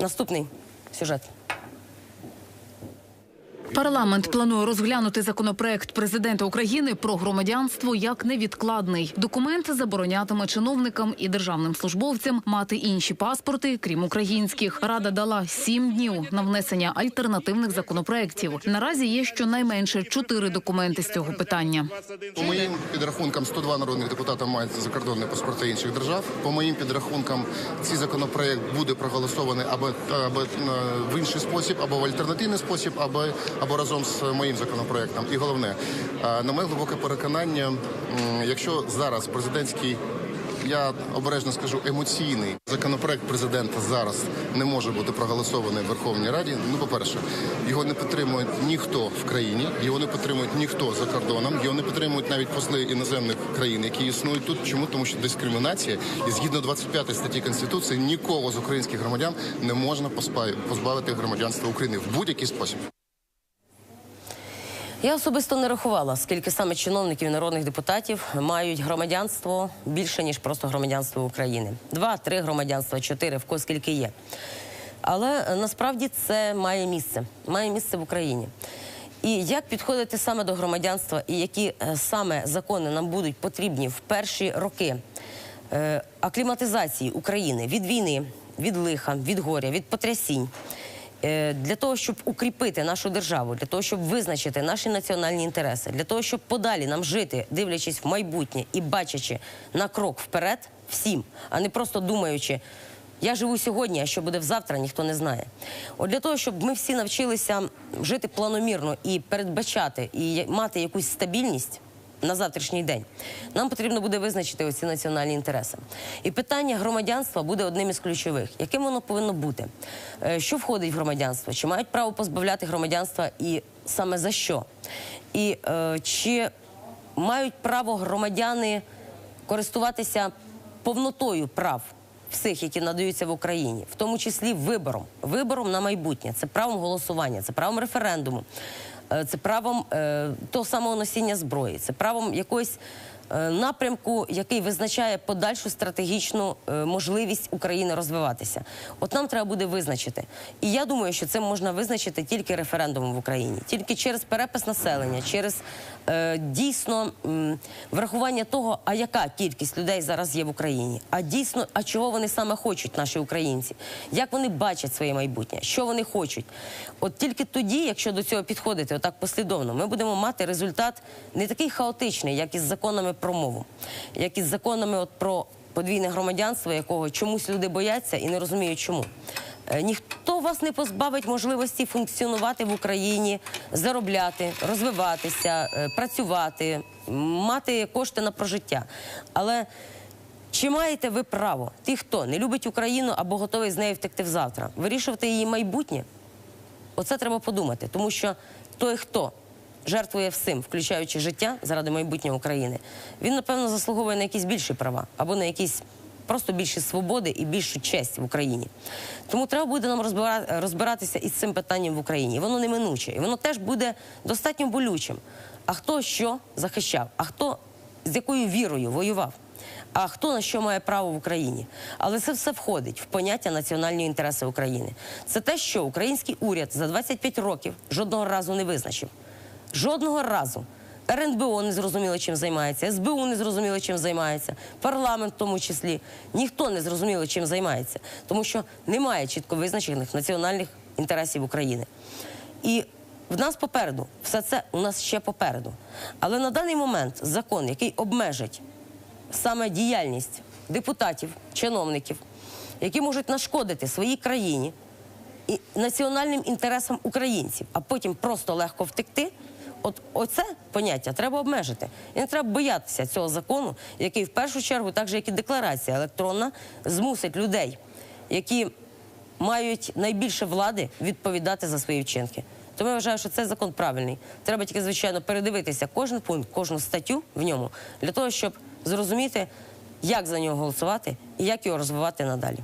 Наступний сюжет. Парламент планує розглянути законопроект президента України про громадянство як невідкладний. Документ заборонятиме чиновникам і державним службовцям мати інші паспорти, крім українських. Рада дала сім днів на внесення альтернативних законопроєктів. Наразі є щонайменше чотири документи з цього питання. По моїм підрахункам, 102 народних депутата мають закордонні паспорти інших держав. По моїм підрахункам, цей законопроект буде проголосований або, або е, в інший спосіб, або в альтернативний спосіб, або, або разом з моїм законопроектом. І головне, е, на моє глибоке переконання, якщо зараз президентський я обережно скажу емоційний законопроект президента зараз не може бути проголосований в Верховній Раді. Ну, по-перше, його не підтримує ніхто в країні, його не підтримує ніхто за кордоном, його не підтримують навіть посли іноземних країн, які існують тут. Чому тому, що дискримінація і згідно 25 статті конституції нікого з українських громадян не можна позбавити громадянства України в будь-який спосіб. Я особисто не рахувала, скільки саме чиновників і народних депутатів мають громадянство більше ніж просто громадянство України. Два, три громадянства, чотири, в кого скільки є. Але е, насправді це має місце, має місце в Україні. І як підходити саме до громадянства, і які е, саме закони нам будуть потрібні в перші роки е, акліматизації України від війни, від лиха, від горя, від потрясінь. Е, Для того, щоб укріпити нашу державу, для того, щоб визначити наші національні інтереси, для того, щоб подалі нам жити, дивлячись в майбутнє і бачачи на крок вперед всім, а не просто думаючи, я живу сьогодні, а що буде завтра, ніхто не знає. От для того, щоб ми всі навчилися жити планомірно і передбачати, і мати якусь стабільність на завтрашній день, нам потрібно буде визначити оці національні інтереси. І питання громадянства буде одним із ключових. Яким воно повинно бути? Е, Що входить в громадянство? Чи мають право позбавляти громадянства і саме за що? І е, чи мають право громадяни користуватися повнотою прав всіх, які надаються в Україні, в тому числі вибором, вибором на майбутнє, це правом голосування, це правом референдуму, це правом е, того самого носіння зброї, це правом якоїсь. Е, Напрямку, який визначає подальшу стратегічну е, можливість України розвиватися, от нам треба буде визначити. І я думаю, що це можна визначити тільки референдумом в Україні, тільки через перепис населення, через е, дійсно врахування того, а яка кількість людей зараз є в Україні, а дійсно, а чого вони саме хочуть, наші українці, як вони бачать своє майбутнє, що вони хочуть. От тільки тоді, якщо до цього підходити отак послідовно, ми будемо мати результат не такий хаотичний, як із законами про мову, як із законами от про подвійне громадянство, якого чомусь люди бояться і не розуміють, чому. Е, Ніхто вас не позбавить можливості функціонувати в Україні, заробляти, розвиватися, е, працювати, мати кошти на прожиття. Але чи маєте ви право, ті, хто не любить Україну або готовий з нею втекти взавтра, вирішувати її майбутнє? Оце треба подумати, тому що той, хто жертвує всім, включаючи життя заради майбутнього України, він напевно заслуговує на якісь більші права або на якісь просто більші свободи і більшу честь в Україні. Тому треба буде нам розбира- розбиратися із цим питанням в Україні. Воно неминуче, і воно теж буде достатньо болючим. А хто що захищав, а хто з якою вірою воював? А хто на що має право в Україні? Але це все входить в поняття національні інтереси України. Це те, що український уряд за 25 років жодного разу не визначив. Жодного разу. РНБО не зрозуміло, чим займається, СБУ не зрозуміло, чим займається, парламент в тому числі. Ніхто не зрозуміло, чим займається, тому що немає чітко визначених національних інтересів України. І в нас попереду, все це у нас ще попереду. Але на даний момент закон, який обмежить саме діяльність депутатів, чиновників, які можуть нашкодити своїй країні і національним інтересам українців, а потім просто легко втекти. От оце поняття треба обмежити. І не треба боятися цього закону, який в першу чергу, так же як і декларація електронна, змусить людей, які мають найбільше влади, відповідати за свої вчинки. Тому я вважаю, що цей закон правильний. Треба тільки, звичайно, передивитися кожен пункт, кожну статтю в ньому для того, щоб зрозуміти, як за нього голосувати і як його розвивати надалі.